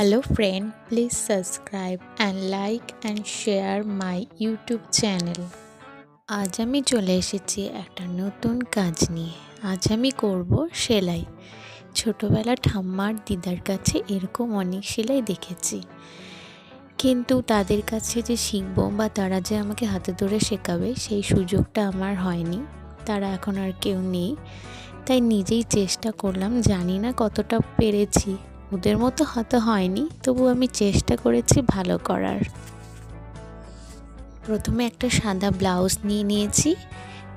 Hello friend, please subscribe and like and share my YouTube channel. আজ আমি চলে এসেছি একটা নতুন কাজ নিয়ে। আজ আমি করব সেলাই। ছোটোবেলা ঠাম্মার দিদার কাছে এরকম অনেক সেলাই দেখেছি। কিন্তু তাদের কাছে যে শিখব বা তারা যে আমাকে হাতে ধরে শেখাবে সেই সুযোগটা আমার হয়নি। তারা এখন আর কেউ নেই। তাই নিজেই চেষ্টা করলাম জানি না কতটা পেরেছি। ওদের মতো হয়তো হয়নি, তবু আমি চেষ্টা করেছি ভালো করার। প্রথমে একটা সাদা ব্লাউজ নিয়ে নিয়েছি,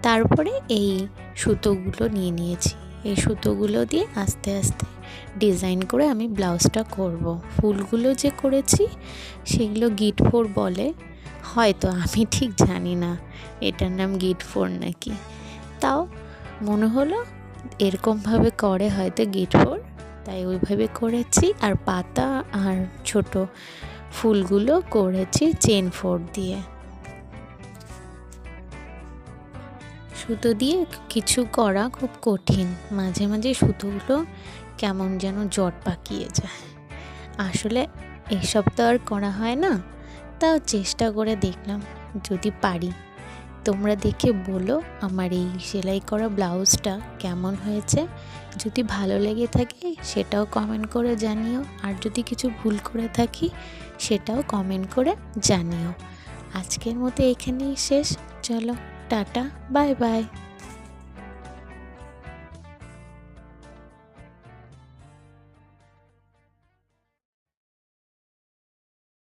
তারপরে এই সুতোগুলো নিয়ে নিয়েছি। এই সুতোগুলো দিয়ে আস্তে আস্তে ডিজাইন করে আমি ব্লাউজটা করব। ফুলগুলো যে করেছি, সেগুলো গিট ফোর বলে, হয়তো আমি ঠিক জানি না এটার নাম গিট ফোর নাকি। তাও মনে হলো এরকমভাবে করে হয়তো গিট ফোর তাই ওইভাবে করেছি। আর পাতা আর ছোট ফুলগুলো করেছি চেন ফোর দিয়ে। সুতো দিয়ে কিছু করা খুব কঠিন। মাঝে মাঝে সুতোগুলো কেমন যেন জট পাকিয়ে যায়। আসলে এসব তো আর করা হয় না। তাও চেষ্টা করে দেখলাম। যদি পারি। তোমরা দেখে বলো আমার এই সেলাই করা ব্লাউজটা কেমন হয়েছে। যদি ভালো লেগে থাকে সেটাও কমেন্ট করে জানিও। আর যদি কিছু ভুল করে থাকি সেটাও কমেন্ট করে জানিও। আজকের মতো এখানেই শেষ। চলো, টাটা বাই বাই